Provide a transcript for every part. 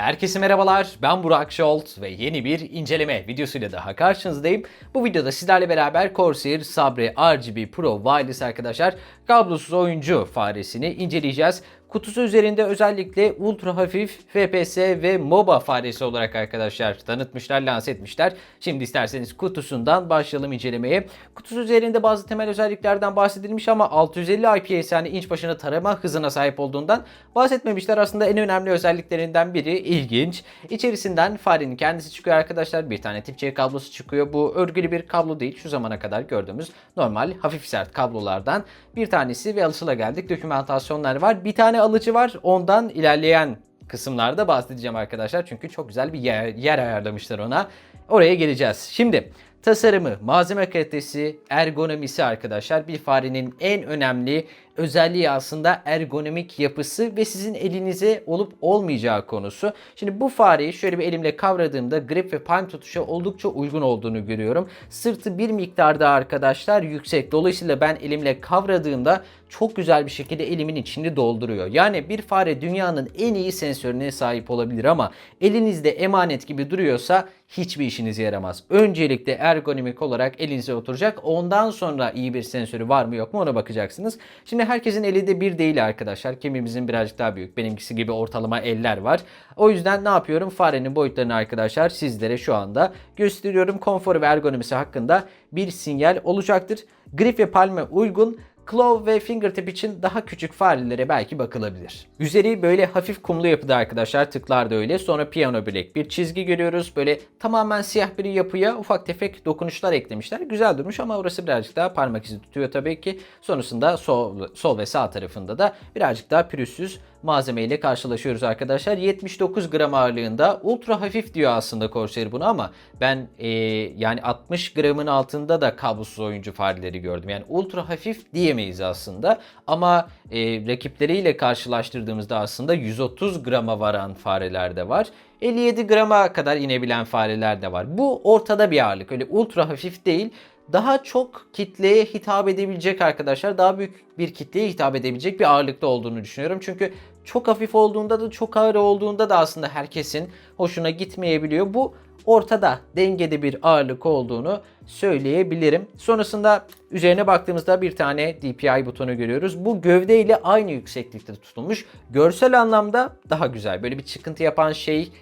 Herkese merhabalar, ben Burak Şolt ve yeni bir inceleme videosuyla daha karşınızdayım. Bu videoda sizlerle beraber Corsair Sabre RGB Pro Wireless arkadaşlar kablosuz oyuncu faresini inceleyeceğiz. Kutusu üzerinde özellikle ultra hafif FPS ve MOBA faresi olarak arkadaşlar tanıtmışlar, lanse etmişler. Şimdi isterseniz kutusundan başlayalım incelemeye. Kutusu üzerinde bazı temel özelliklerden bahsedilmiş ama 650 IPS yani inç başına tarama hızına sahip olduğundan bahsetmemişler. Aslında en önemli özelliklerinden biri ilginç. İçerisinden farenin kendisi çıkıyor arkadaşlar. Bir tane tip C kablosu çıkıyor. Bu örgülü bir kablo değil. Şu zamana kadar gördüğümüz normal hafif sert kablolardan bir tanesi ve alışılageldik dokümantasyonlar var. Bir tane alıcı var. Ondan ilerleyen kısımlarda bahsedeceğim arkadaşlar. Çünkü çok güzel bir yer, yer ayarlamışlar ona. Oraya geleceğiz. Şimdi tasarımı, malzeme kalitesi, ergonomisi arkadaşlar bir farenin en önemli özelliği aslında ergonomik yapısı ve sizin elinize olup olmayacağı konusu. Şimdi bu fareyi şöyle bir elimle kavradığımda grip ve palm tutuşa oldukça uygun olduğunu görüyorum. Sırtı bir miktarda arkadaşlar yüksek. Dolayısıyla ben elimle kavradığımda çok güzel bir şekilde elimin içini dolduruyor. Yani bir fare dünyanın en iyi sensörüne sahip olabilir ama elinizde emanet gibi duruyorsa hiçbir işinize yaramaz. Öncelikle ergonomik olarak elinize oturacak. Ondan sonra iyi bir sensörü var mı yok mu ona bakacaksınız. Şimdi herkesin eli de bir değil arkadaşlar. Kimimizin birazcık daha büyük. Benimkisi gibi ortalama eller var. O yüzden ne yapıyorum? Farenin boyutlarını arkadaşlar sizlere şu anda gösteriyorum. Konforu ve ergonomisi hakkında bir sinyal olacaktır. Grip ve palme uygun. Claw ve fingertip için daha küçük farelere belki bakılabilir. Üzeri böyle hafif kumlu yapıda arkadaşlar tıklar da öyle. Sonra piyano bilek bir çizgi görüyoruz. Böyle tamamen siyah bir yapıya ufak tefek dokunuşlar eklemişler. Güzel durmuş ama orası birazcık daha parmak izi tutuyor tabii ki. Sonrasında sol, sol ve sağ tarafında da birazcık daha pürüzsüz malzeme ile karşılaşıyoruz arkadaşlar. 79 gram ağırlığında ultra hafif diyor aslında Corsair bunu ama ben e, yani 60 gramın altında da kablosuz oyuncu fareleri gördüm. Yani ultra hafif diyemeyiz aslında ama e, rakipleriyle karşılaştırdığımızda aslında 130 grama varan fareler de var. 57 grama kadar inebilen fareler de var. Bu ortada bir ağırlık. Öyle ultra hafif değil daha çok kitleye hitap edebilecek arkadaşlar daha büyük bir kitleye hitap edebilecek bir ağırlıkta olduğunu düşünüyorum. Çünkü çok hafif olduğunda da çok ağır olduğunda da aslında herkesin hoşuna gitmeyebiliyor. Bu ortada dengede bir ağırlık olduğunu söyleyebilirim. Sonrasında üzerine baktığımızda bir tane DPI butonu görüyoruz. Bu gövde ile aynı yükseklikte tutulmuş. Görsel anlamda daha güzel. Böyle bir çıkıntı yapan şey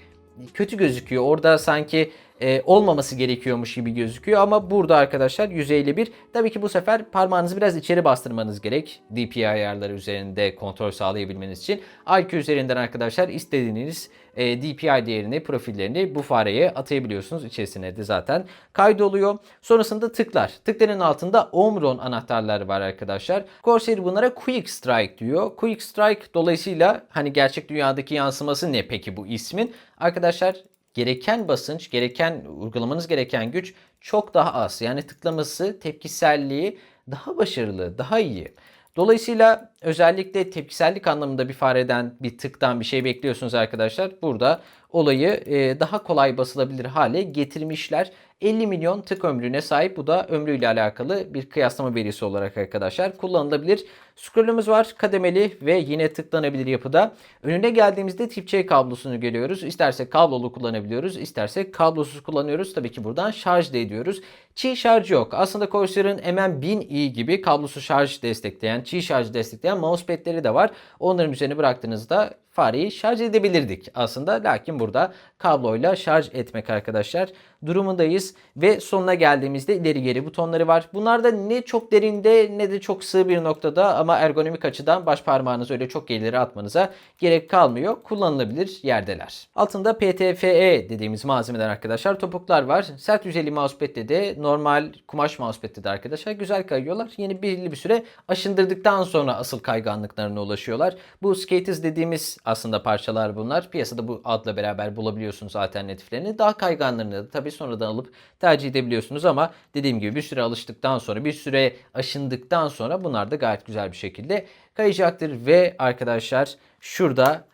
kötü gözüküyor. Orada sanki e, olmaması gerekiyormuş gibi gözüküyor ama burada arkadaşlar yüzeyli bir. Tabii ki bu sefer parmağınızı biraz içeri bastırmanız gerek. DPI ayarları üzerinde kontrol sağlayabilmeniz için. IQ üzerinden arkadaşlar istediğiniz e, DPI değerini, profillerini bu fareye atayabiliyorsunuz. İçerisine de zaten kaydoluyor. Sonrasında tıklar. Tıkların altında Omron anahtarları var arkadaşlar. Corsair bunlara Quick Strike diyor. Quick Strike dolayısıyla hani gerçek dünyadaki yansıması ne peki bu ismin? Arkadaşlar gereken basınç, gereken uygulamanız gereken güç çok daha az. Yani tıklaması, tepkiselliği daha başarılı, daha iyi. Dolayısıyla özellikle tepkisellik anlamında bir fareden, bir tıktan bir şey bekliyorsunuz arkadaşlar. Burada olayı e, daha kolay basılabilir hale getirmişler. 50 milyon tık ömrüne sahip. Bu da ömrüyle alakalı bir kıyaslama verisi olarak arkadaşlar kullanılabilir. Scroll'ümüz var. Kademeli ve yine tıklanabilir yapıda. Önüne geldiğimizde tip C kablosunu görüyoruz. İstersek kablolu kullanabiliyoruz. istersek kablosuz kullanıyoruz. Tabii ki buradan şarj da ediyoruz. Çiğ şarj yok. Aslında Corsair'ın MM1000i gibi kablosuz şarj destekleyen, çiğ şarj destekleyen mousepad'leri de var. Onların üzerine bıraktığınızda fareyi şarj edebilirdik aslında. Lakin burada kabloyla şarj etmek arkadaşlar durumundayız. Ve sonuna geldiğimizde ileri geri butonları var. Bunlar da ne çok derinde ne de çok sığ bir noktada ama ergonomik açıdan baş parmağınızı öyle çok ileri atmanıza gerek kalmıyor. Kullanılabilir yerdeler. Altında PTFE dediğimiz malzemeden arkadaşlar topuklar var. Sert yüzeyli mousepad'de de normal kumaş mousepad'de de arkadaşlar güzel kayıyorlar. Yeni belirli bir süre aşındırdıktan sonra asıl kayganlıklarına ulaşıyorlar. Bu skaters dediğimiz aslında parçalar bunlar. Piyasada bu adla beraber bulabiliyorsunuz alternatiflerini. Daha kayganlarını da tabii sonradan alıp tercih edebiliyorsunuz ama dediğim gibi bir süre alıştıktan sonra bir süre aşındıktan sonra bunlar da gayet güzel bir şekilde kayacaktır ve arkadaşlar şurada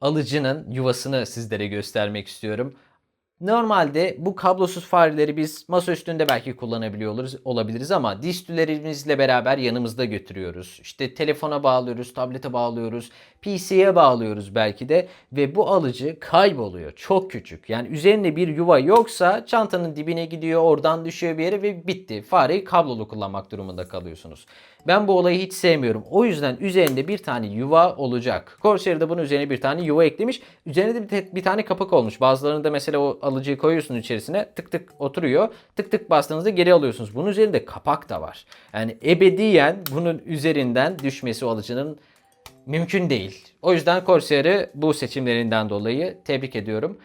alıcının yuvasını sizlere göstermek istiyorum. Normalde bu kablosuz fareleri biz masa üstünde belki kullanabiliyor oluruz, olabiliriz ama distülerimizle beraber yanımızda götürüyoruz. İşte telefona bağlıyoruz, tablete bağlıyoruz, PC'ye bağlıyoruz belki de ve bu alıcı kayboluyor. Çok küçük. Yani üzerinde bir yuva yoksa çantanın dibine gidiyor, oradan düşüyor bir yere ve bitti. Fareyi kablolu kullanmak durumunda kalıyorsunuz. Ben bu olayı hiç sevmiyorum. O yüzden üzerinde bir tane yuva olacak. Corsair de bunun üzerine bir tane yuva eklemiş. Üzerine de bir, bir tane kapak olmuş. Bazılarında mesela o alıcıyı koyuyorsunuz içerisine tık tık oturuyor. Tık tık bastığınızda geri alıyorsunuz. Bunun üzerinde kapak da var. Yani ebediyen bunun üzerinden düşmesi alıcının mümkün değil. O yüzden Corsair'ı bu seçimlerinden dolayı tebrik ediyorum.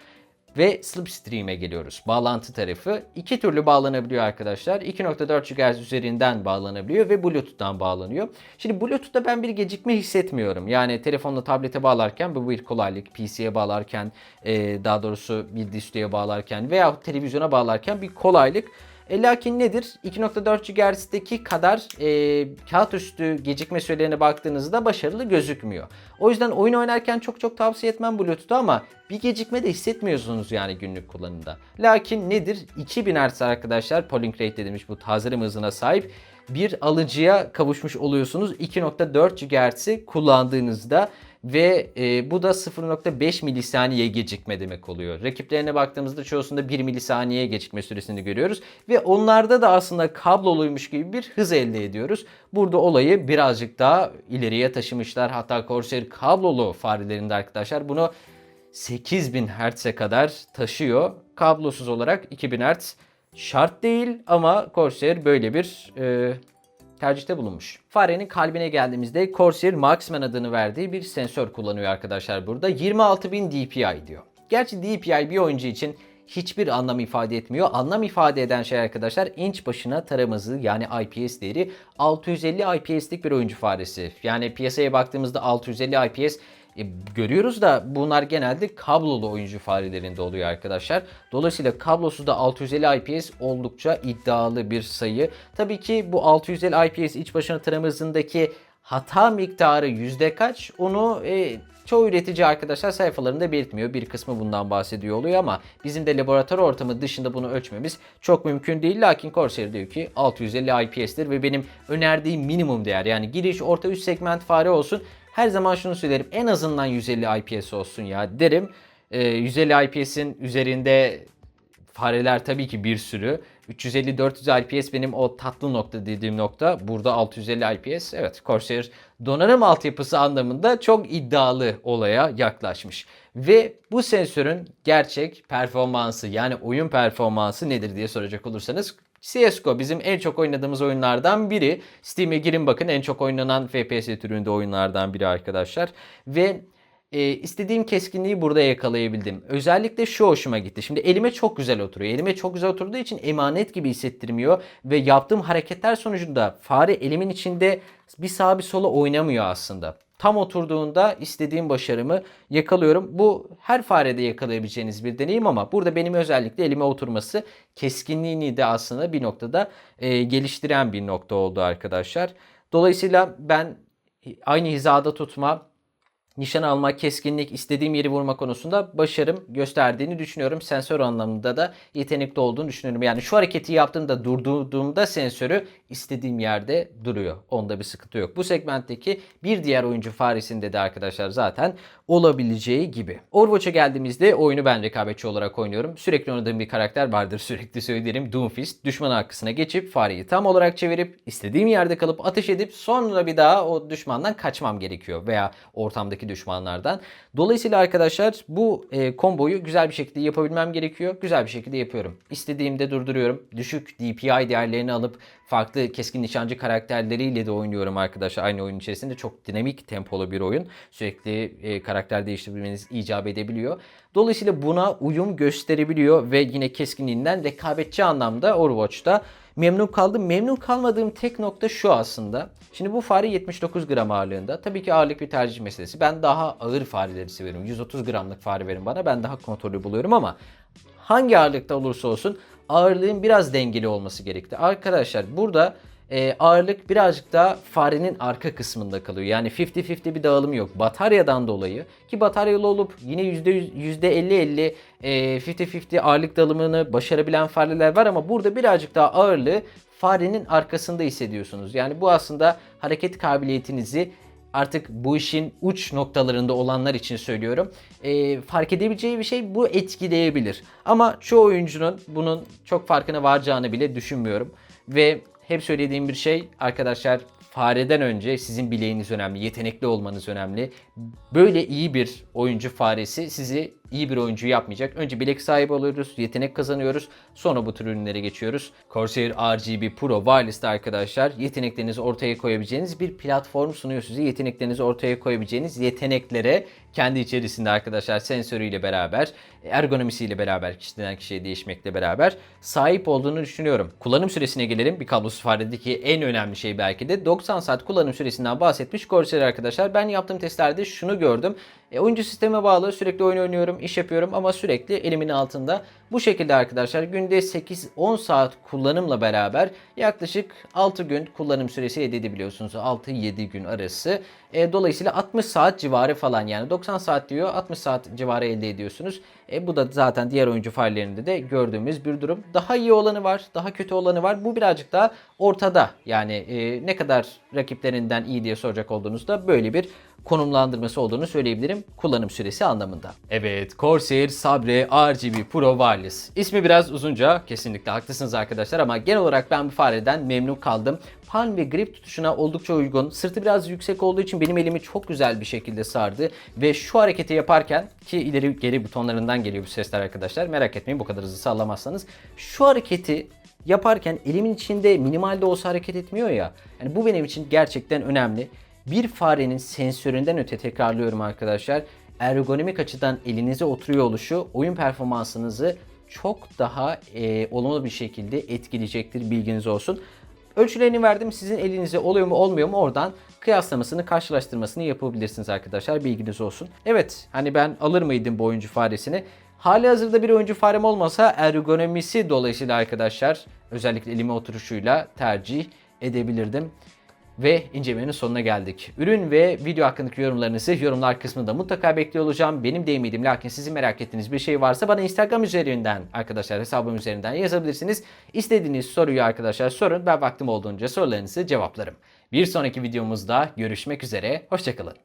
Ve Slipstream'e geliyoruz. Bağlantı tarafı iki türlü bağlanabiliyor arkadaşlar. 2.4 GHz üzerinden bağlanabiliyor ve Bluetooth'tan bağlanıyor. Şimdi Bluetooth'ta ben bir gecikme hissetmiyorum. Yani telefonla tablete bağlarken bu bir kolaylık. PC'ye bağlarken, e, daha doğrusu bir diskliye bağlarken veya televizyona bağlarken bir kolaylık. E, lakin nedir? 2.4 GHz'deki kadar e, kağıt üstü gecikme sürelerine baktığınızda başarılı gözükmüyor. O yüzden oyun oynarken çok çok tavsiye etmem Bluetooth'u ama bir gecikme de hissetmiyorsunuz yani günlük kullanımda. Lakin nedir? 2000 Hz arkadaşlar polling rate edilmiş bu tazeleme hızına sahip bir alıcıya kavuşmuş oluyorsunuz 2.4 GHz'i kullandığınızda ve e, bu da 0.5 milisaniye gecikme demek oluyor. Rakiplerine baktığımızda çoğusunda 1 milisaniye gecikme süresini görüyoruz ve onlarda da aslında kabloluymuş gibi bir hız elde ediyoruz. Burada olayı birazcık daha ileriye taşımışlar. Hatta Corsair kablolu farelerinde arkadaşlar bunu 8000 Hz'e kadar taşıyor. Kablosuz olarak 2000 Hz şart değil ama Corsair böyle bir e, tercihte bulunmuş. Farenin kalbine geldiğimizde Corsair Marksman adını verdiği bir sensör kullanıyor arkadaşlar burada. 26000 DPI diyor. Gerçi DPI bir oyuncu için hiçbir anlam ifade etmiyor. Anlam ifade eden şey arkadaşlar inç başına tarama hızı yani IPS değeri 650 IPS'lik bir oyuncu faresi. Yani piyasaya baktığımızda 650 IPS e, görüyoruz da bunlar genelde kablolu oyuncu farelerinde oluyor arkadaşlar. Dolayısıyla kablosuz da 650 IPS oldukça iddialı bir sayı. Tabii ki bu 650 IPS iç başına tarama hızındaki hata miktarı yüzde kaç onu e, çoğu üretici arkadaşlar sayfalarında belirtmiyor. Bir kısmı bundan bahsediyor oluyor ama bizim de laboratuvar ortamı dışında bunu ölçmemiz çok mümkün değil. Lakin Corsair diyor ki 650 IPS'tir ve benim önerdiğim minimum değer yani giriş orta üst segment fare olsun her zaman şunu söylerim. En azından 150 IPS olsun ya derim. Ee, 150 IPS'in üzerinde fareler tabii ki bir sürü. 350-400 IPS benim o tatlı nokta dediğim nokta. Burada 650 IPS. Evet Corsair donanım altyapısı anlamında çok iddialı olaya yaklaşmış. Ve bu sensörün gerçek performansı yani oyun performansı nedir diye soracak olursanız CSGO bizim en çok oynadığımız oyunlardan biri. Steam'e girin bakın en çok oynanan FPS türünde oyunlardan biri arkadaşlar. Ve e, istediğim keskinliği burada yakalayabildim. Özellikle şu hoşuma gitti. Şimdi elime çok güzel oturuyor. Elime çok güzel oturduğu için emanet gibi hissettirmiyor. Ve yaptığım hareketler sonucunda fare elimin içinde bir sağa bir sola oynamıyor aslında. Tam oturduğunda istediğim başarımı yakalıyorum. Bu her farede yakalayabileceğiniz bir deneyim ama burada benim özellikle elime oturması keskinliğini de aslında bir noktada e, geliştiren bir nokta oldu arkadaşlar. Dolayısıyla ben aynı hizada tutma, nişan alma, keskinlik, istediğim yeri vurma konusunda başarım gösterdiğini düşünüyorum. Sensör anlamında da yetenekli olduğunu düşünüyorum. Yani şu hareketi yaptığımda durduğumda sensörü istediğim yerde duruyor. Onda bir sıkıntı yok. Bu segmentteki bir diğer oyuncu faresinde de arkadaşlar zaten olabileceği gibi. Overwatch'a geldiğimizde oyunu ben rekabetçi olarak oynuyorum. Sürekli oynadığım bir karakter vardır sürekli söylerim. Doomfist. Düşman arkasına geçip fareyi tam olarak çevirip istediğim yerde kalıp ateş edip sonra bir daha o düşmandan kaçmam gerekiyor. Veya ortamdaki düşmanlardan. Dolayısıyla arkadaşlar bu e, komboyu güzel bir şekilde yapabilmem gerekiyor. Güzel bir şekilde yapıyorum. İstediğimde durduruyorum. Düşük DPI değerlerini alıp farklı keskin nişancı karakterleriyle de oynuyorum arkadaşlar. Aynı oyun içerisinde çok dinamik tempolu bir oyun. Sürekli e, karakter değiştirmeniz icap edebiliyor. Dolayısıyla buna uyum gösterebiliyor ve yine keskinliğinden rekabetçi anlamda Overwatch'ta memnun kaldım. Memnun kalmadığım tek nokta şu aslında. Şimdi bu fare 79 gram ağırlığında. Tabii ki ağırlık bir tercih meselesi. Ben daha ağır fareleri severim. 130 gramlık fare verin bana. Ben daha kontrollü buluyorum ama hangi ağırlıkta olursa olsun ağırlığın biraz dengeli olması gerekti. Arkadaşlar burada e, ağırlık birazcık daha farenin arka kısmında kalıyor. Yani 50-50 bir dağılım yok. Bataryadan dolayı ki bataryalı olup yine %100, %50-50 e, 50-50 ağırlık dağılımını başarabilen fareler var ama burada birazcık daha ağırlığı farenin arkasında hissediyorsunuz. Yani bu aslında hareket kabiliyetinizi artık bu işin uç noktalarında olanlar için söylüyorum. Ee, fark edebileceği bir şey bu etkileyebilir. Ama çoğu oyuncunun bunun çok farkına varacağını bile düşünmüyorum. Ve hep söylediğim bir şey arkadaşlar fareden önce sizin bileğiniz önemli, yetenekli olmanız önemli. Böyle iyi bir oyuncu faresi sizi iyi bir oyuncu yapmayacak. Önce bilek sahibi oluyoruz, yetenek kazanıyoruz. Sonra bu tür ürünlere geçiyoruz. Corsair RGB Pro Wireless'te arkadaşlar yeteneklerinizi ortaya koyabileceğiniz bir platform sunuyor size. Yeteneklerinizi ortaya koyabileceğiniz yeteneklere kendi içerisinde arkadaşlar sensörüyle beraber, ergonomisiyle beraber, kişiden kişiye değişmekle beraber sahip olduğunu düşünüyorum. Kullanım süresine gelelim. Bir kablosuz faredeki en önemli şey belki de 90 saat kullanım süresinden bahsetmiş Corsair arkadaşlar. Ben yaptığım testlerde şunu gördüm. E, oyuncu sisteme bağlı sürekli oyun oynuyorum, iş yapıyorum ama sürekli elimin altında. Bu şekilde arkadaşlar günde 8-10 saat kullanımla beraber yaklaşık 6 gün kullanım süresi elde edebiliyorsunuz. 6-7 gün arası. E, dolayısıyla 60 saat civarı falan yani 90 saat diyor 60 saat civarı elde ediyorsunuz. E, bu da zaten diğer oyuncu faillerinde de gördüğümüz bir durum. Daha iyi olanı var, daha kötü olanı var. Bu birazcık daha ortada. Yani e, ne kadar rakiplerinden iyi diye soracak olduğunuzda böyle bir konumlandırması olduğunu söyleyebilirim kullanım süresi anlamında. Evet Corsair Sabre RGB Pro Wireless. İsmi biraz uzunca kesinlikle haklısınız arkadaşlar ama genel olarak ben bu fareden memnun kaldım. Palm ve grip tutuşuna oldukça uygun. Sırtı biraz yüksek olduğu için benim elimi çok güzel bir şekilde sardı. Ve şu hareketi yaparken ki ileri geri butonlarından geliyor bu sesler arkadaşlar. Merak etmeyin bu kadar hızlı sallamazsanız. Şu hareketi yaparken elimin içinde minimalde olsa hareket etmiyor ya. Yani bu benim için gerçekten önemli. Bir farenin sensöründen öte tekrarlıyorum arkadaşlar. Ergonomik açıdan elinize oturuyor oluşu oyun performansınızı çok daha e, olumlu bir şekilde etkileyecektir bilginiz olsun. Ölçülerini verdim. Sizin elinize oluyor mu olmuyor mu oradan kıyaslamasını, karşılaştırmasını yapabilirsiniz arkadaşlar. Bilginiz olsun. Evet hani ben alır mıydım bu oyuncu faresini? Hali hazırda bir oyuncu farem olmasa ergonomisi dolayısıyla arkadaşlar özellikle elime oturuşuyla tercih edebilirdim. Ve incelemenin sonuna geldik. Ürün ve video hakkındaki yorumlarınızı yorumlar kısmında mutlaka bekliyor olacağım. Benim değmeydim lakin sizin merak ettiğiniz bir şey varsa bana Instagram üzerinden arkadaşlar hesabım üzerinden yazabilirsiniz. İstediğiniz soruyu arkadaşlar sorun. Ben vaktim olduğunca sorularınızı cevaplarım. Bir sonraki videomuzda görüşmek üzere. Hoşçakalın.